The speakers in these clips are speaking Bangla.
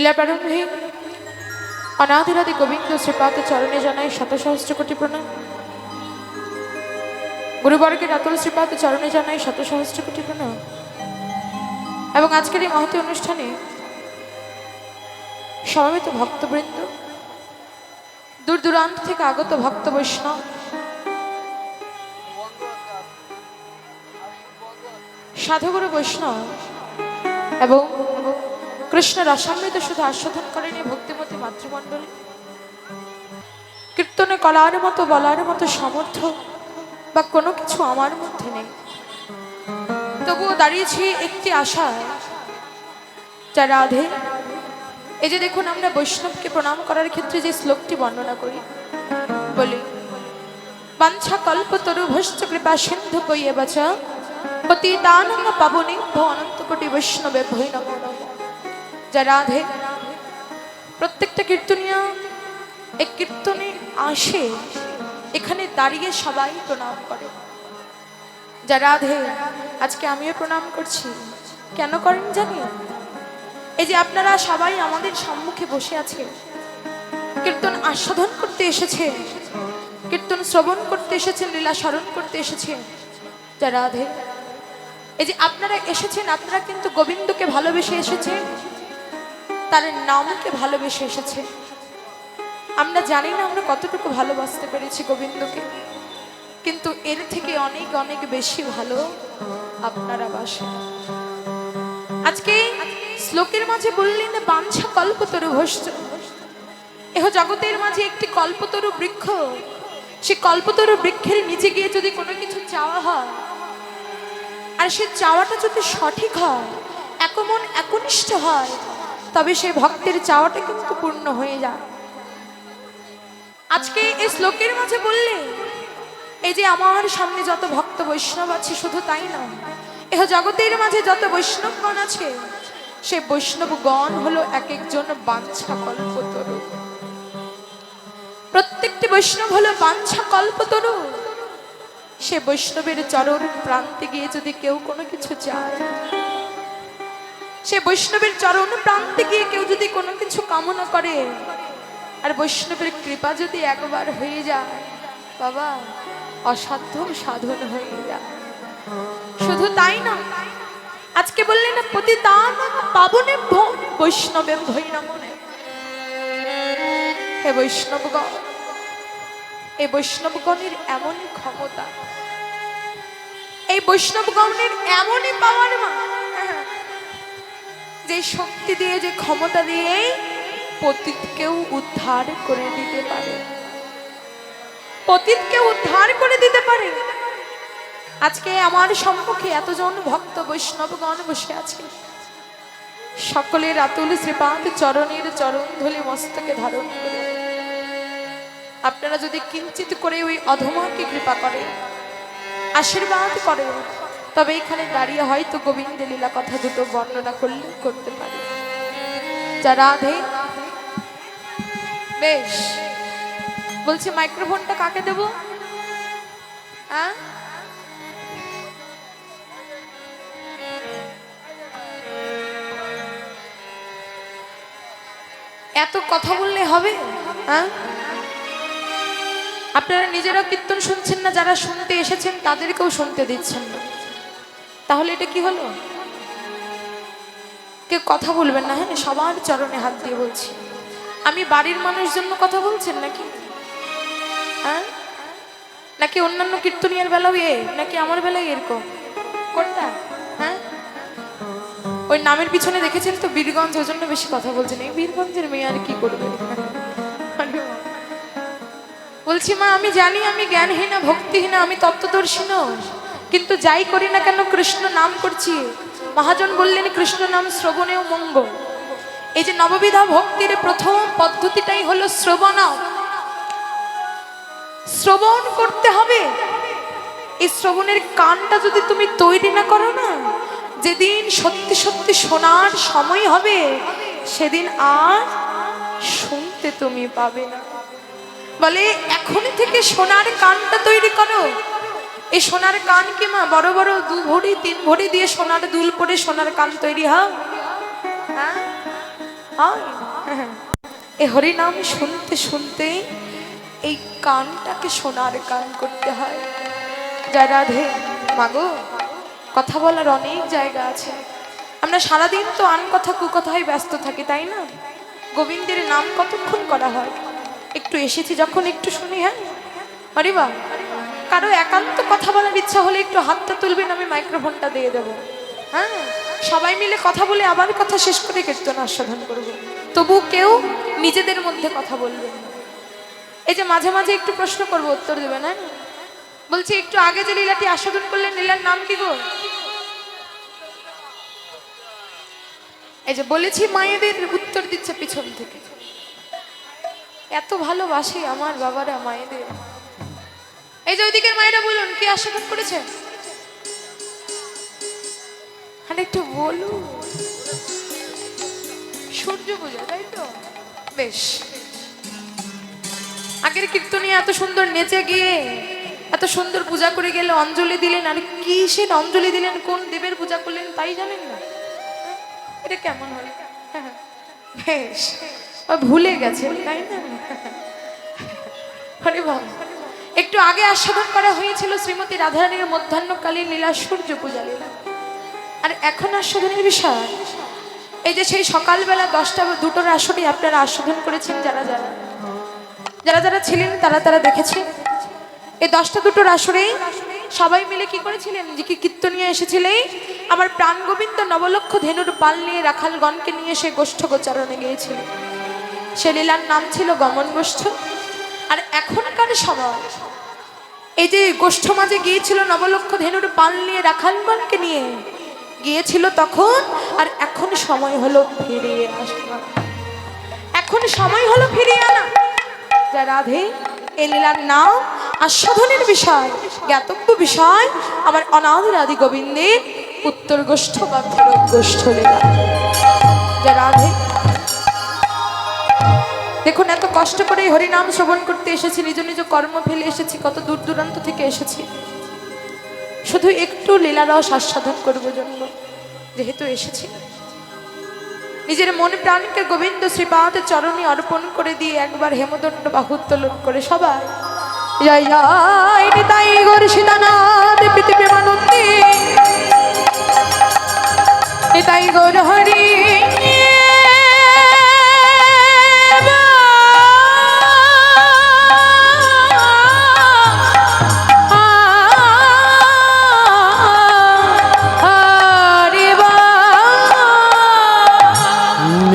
লীলা প্রারম্ভে অনাদিরাদি গোবিন্দ শ্রীপাদ চরণে জানায় শত সহস্র কোটি প্রণাম। গুরুবর্গের রাতুল শ্রীপাদ চরণে জানায় শত সহস্র কোটি প্রণাম। এবং আজকের এই মহতী অনুষ্ঠানে সমবেত ভক্তবৃন্দ দূর দূরান্ত থেকে আগত ভক্ত বৈষ্ণব, সাধুগুরু বৈষ্ণব এবং কৃষ্ণ রসামৃত শুধু আস্বাদন করেন, ভক্তিমতী মাতৃমণ্ডলী। কীর্তনে কলার মতো, বলার মতো সমর্থ বা কোনো কিছু আমার মধ্যে নেই। তবুও দাঁড়িয়েছি একটি আশা যা রাধে। এই যে দেখুন, আমরা বৈষ্ণবকে প্রণাম করার ক্ষেত্রে যে শ্লোকটি বর্ণনা করি, বলি, বাঞ্ছা কল্প তরু ভস্ত কৃপা সিন্ধু কইয়ে বাচা পতিতানন্দ পাবনি অনন্ত কোটি বৈষ্ণবে ভৈ নমো নমঃ। যা রাধে। প্রত্যেকটা কীর্তনিয়া, এই কীর্তনে আসে, এখানে দাঁড়িয়ে সবাই প্রণাম করে। যা রাধে, আজকে আমিও প্রণাম করছি। কেন করেন জানি? এই যে আপনারা সবাই আমাদের সম্মুখে বসে আছে কীর্তন আস্বাদন করতে এসেছে। কীর্তন শ্রবণ করতে এসেছেন, লীলা স্মরণ করতে এসেছে যা রাধে। এই যে আপনারা এসেছেন, আপনারা কিন্তু গোবিন্দকে ভালোবেসে এসেছেন। তার নামকে ভালোবেসে এসেছে? আমরা জানি না আমরা কতটুকু ভালোবাসতে পেরেছি গোবিন্দকে, কিন্তু এর থেকে অনেক অনেক বেশি ভালো আপনারা বাসেন। আজকে শ্লোকের মাঝে বললেন, বাঞ্ছা কল্পতরু ভস্য এহ জগতের মাঝে একটি কল্পতরু বৃক্ষ, সে কল্পতরু বৃক্ষের নিচে গিয়ে যদি কোনো কিছু চাওয়া হয়, আর সে চাওয়াটা যদি সঠিক হয়, একমন একনিষ্ঠ হয় তবে সে ভক্তের চাওয়াটা কিন্তু পূর্ণ হয়ে যায়। আজকে এই শ্লোকের মাঝে বললে, এই যে আমার সামনে যত ভক্ত বৈষ্ণব আছে, শুধু তাই নয়, এহ জগতের মাঝে যত বৈষ্ণবগণ আছে, সে বৈষ্ণবগণ হলো এক একজন বাঞ্ছা কল্পতরু প্রত্যেকটি বৈষ্ণব হলো বাঞ্ছা কল্পতরু সে বৈষ্ণবের চরণ প্রান্তে গিয়ে যদি কেউ কোনো কিছু চায় সে বৈষ্ণবের চরণ প্রান্তে গিয়ে কেউ যদি কোনো কিছু কামনা করে, আর বৈষ্ণবের কৃপা যদি একবার হয়ে যায়, বাবা, অসাধ্য সাধন হয়ে যায়। শুধু তাই না আজকে বললেন না প্রতিদান পাবনে বৈষ্ণবে ভৈ নমনে হে বৈষ্ণবগণ, এই বৈষ্ণবগণের এমনই ক্ষমতা, এই বৈষ্ণবগণের এমনই পাওয়ার মা যে শক্তি দিয়ে, যে ক্ষমতা দিয়ে পতিতকেও উদ্ধার করে দিতে পারে। পতিতকে উদ্ধার করে দিতে পারে। আজকে আমার সম্মুখে এতজন ভক্ত বৈষ্ণবগণ বসে আছে। সকলের আতুল শ্রীপাদ চরণের চরণ ধরে মস্তকে ধারণ করে। আপনারা যদি কিঞ্চিত করে ওই অধমাকে কৃপা করে আশীর্বাদ করে তবে এখানে দাঁড়িয়ে হয়তো গোবিন্দ লীলা কথা দুটো বর্ণনা করলে করতে পারে। যা বেশ। বলছি মাইক্রোফোনটা কাকে দেব? হ্যাঁ এত কথা বললে হবে? হ্যাঁ আপনারা নিজেরা কীর্তন শুনছেন না, যারা শুনতে এসেছেন তাদেরকেও শুনতে দিচ্ছেন না। তাহলে এটা কি হলো? কেউ কথা বলবেন না হ্যাঁ? সবার চরণে হাত দিয়ে বলছি। আমি বাড়ির মানুষ জন্য কথা বলছেন নাকি? হ্যাঁ? নাকি অন্যান্য কীর্তনিয়ার বেলাও এ? নাকি আমার বেলায় এরকম? কোনটা? হ্যাঁ? ওই নামের পিছনে দেখেছেন তো, বীরগঞ্জ, ওই জন্য বেশি কথা বলছেন। এই বীরগঞ্জের মেয়ে আর কি করবে? বলছি, মা, আমি জানি আমি জ্ঞানহীনা, ভক্তিহীনা, আমি তত্ত্বদর্শী নই। কিন্তু যাই করি না কেন কৃষ্ণ নাম করছি? মহাজন বললেন, কৃষ্ণ নাম শ্রবণেও মঙ্গল। এই যে নববিধা ভক্তির প্রথম পদ্ধতিটাই হলো শ্রবণ। শ্রবণ করতে হবে। এই শ্রবণের কানটা যদি তুমি তৈরি না করো না, যেদিন সত্যি সত্যি শোনার সময় হবে, সেদিন আর শুনতে তুমি পাবে না। বলে, এখনই থেকে সোনার কানটা তৈরি করো। এই সোনার কান কি মা? বড় বড় দু ভরি, তিন ভরি দিয়ে সোনার দুল পরে সোনার কান তৈরি, হয়? হ্যাঁ? হয়? এ হরি নাম শুনতে শুনতে এই কানটাকে সোনার কান করতে হয়। জয় রাধে। মাগো কথা বলার অনেক জায়গা আছে। আমরা সারাদিন তো আন কথা কুকথায় ব্যস্ত থাকি, তাই না? গোবিন্দের নাম কতক্ষণ করা হয়? একটু এসেছি যখন, একটু শুনি হ্যাঁ? আরে বা কারও একান্ত কথা বলার ইচ্ছা হলে একটু হাতটা তুলবেন, আমি মাইক্রোফোনটা দিয়ে দেবো। হ্যাঁ? সবাই মিলে কথা বলে আবার কথা শেষ করে কীর্তন আস্বাদন করব। তবু কেউ নিজেদের মধ্যে কথা বলবেন না। এই যে মাঝে মাঝে একটু প্রশ্ন করব, উত্তর দেবেন হ্যাঁ বলছি, একটু আগে যে লীলাটি আস্বাদন করলেন, লীলার নাম কি গো? এই যে বলেছি, মায়েদের উত্তর দিচ্ছে পিছন থেকে। এত ভালোবাসি আমার বাবারা মায়েদের। এই যে ওইদিকের মায়েরা বলুন, কি আস্বাদন করেছেন আরে একটু বলুন। সূর্য পূজা, তাই তো? বেশ। আগের কীর্তনে এত সুন্দর নেচে গিয়ে, এত সুন্দর পূজা করে গেলে অঞ্জলি দিলেন, আর কিসের অঞ্জলি দিলেন, কোন দেবের পূজা করলেন তাই জানেন না? এটা কেমন হলো বেশ। ভুলে গেছে তাই না? আরে বাবা। একটু আগে আস্বাদন করা হয়েছিল শ্রীমতী রাধারানীর মধ্যাহ্নকালীন লীলা সূর্য পূজা লীলা। আর এখন আস্বাদনের বিষয়। এই যে সেই সকালবেলা দশটা বা দুটোর আসরে আপনারা আস্বাদন করেছেন, যারা যারা যারা যারা ছিলেন, তারা তারা দেখেছেন। এই দশটা দুটোর আসরে সবাই মিলে কি করেছিলেন? যে কি কীর্তনিয়া এসেছিলেন আমার প্রাণ গোবিন্দ নবলক্ষ ধেনুর পাল নিয়ে রাখালগণকে নিয়ে সে গোষ্ঠ গোচারণে গিয়েছিল। সে লীলার নাম ছিল গমন গোষ্ঠ আর এখনকার সময় এই যে গোষ্ঠ মাঝে গিয়েছিল নবলক্ষ ধেনুর পাল নিয়ে রাখালগণকে নিয়ে, গিয়েছিল তখন, আর এখন সময় হলো ফিরিয়ে এখন সময় হলো ফিরিয়ে আনা। যা রাধে, এ লীলার নাম, আস্বাদনের বিষয়, জ্ঞাতব্য বিষয়, আমার অনাথ রাধি গোবিন্দের উত্তর গোষ্ঠ বা ভারত গোষ্ঠ লীলা। যা রাধে। দেখুন কষ্ট করে হরিনাম শ্রবণ করতে এসেছি, নিজ নিজ কর্ম ফেলে এসেছি, কত দূর দূরান্ত থেকে এসেছি। শুধু একটু লীলারস আস্বাদন করব জন্য, যেহেতু এসেছি। নিজের মন প্রাণকে গোবিন্দ শ্রীপাদ চরণে অর্পণ করে দিয়ে একবার হেমদণ্ড বাহুত্তোলন করে সবাই। জয় জয়, নিতাই গৌর সীতানাথ প্রীতি প্রেমানন্দে নিতাই গৌর হরি।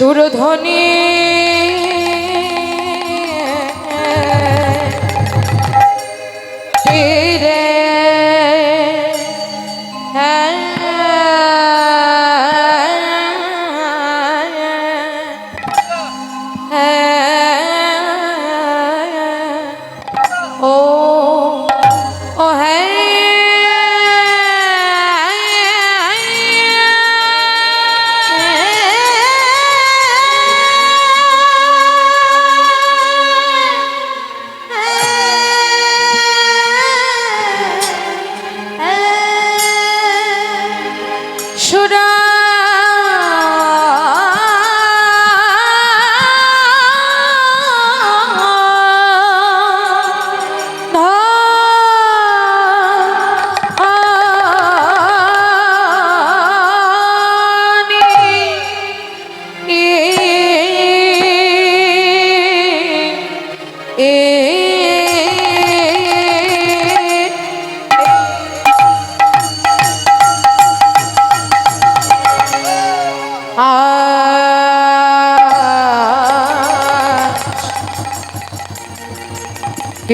সুরধ্বনি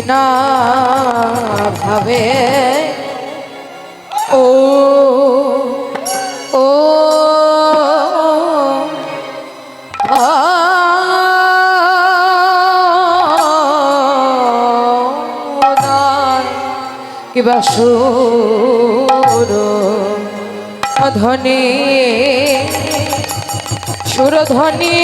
বিনা ভাবে। ও ও কিবা সুর ধ্বনি সুরধ্বনি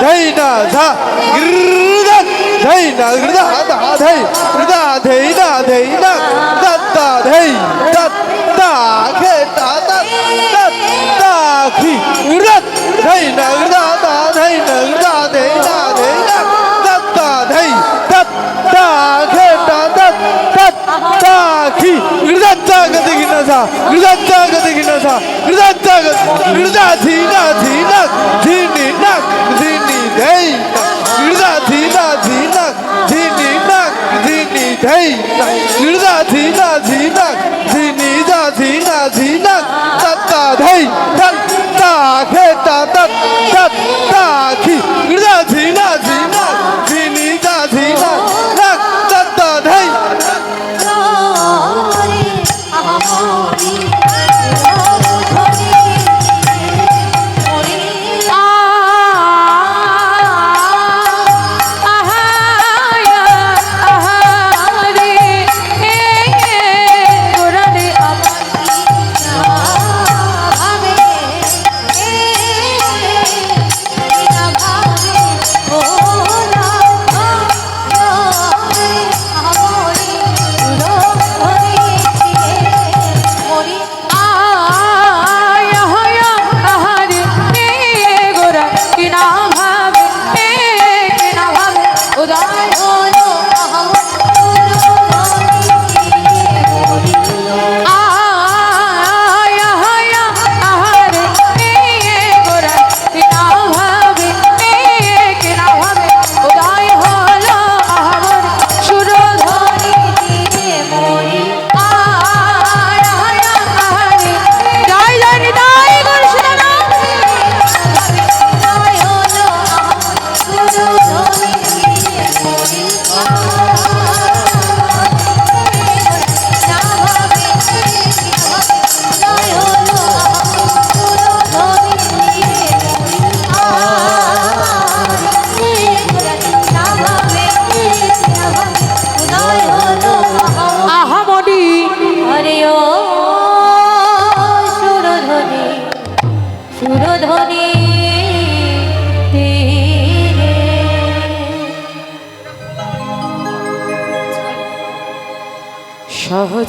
대이나 다 그르다 대이나 그르다 다 대이 그르다 대이나 대이나 다다 대이 다다 개다다 다다 기 그르다 대이나 그르다 다 대이나 그르다 대이나 대이나 다다 대이 다다 개다다 다다 기 그르다 다 가득 기나사 그르다 다 가득 기나사 그르다 다 그르다 디나 디나 디니나 디 day, ırdat thina thina, thini nak, thini hey, ırdat thina thina, thini da thina thina, tat tat hey, tat tat hey tat tat tat da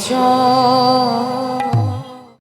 সহজ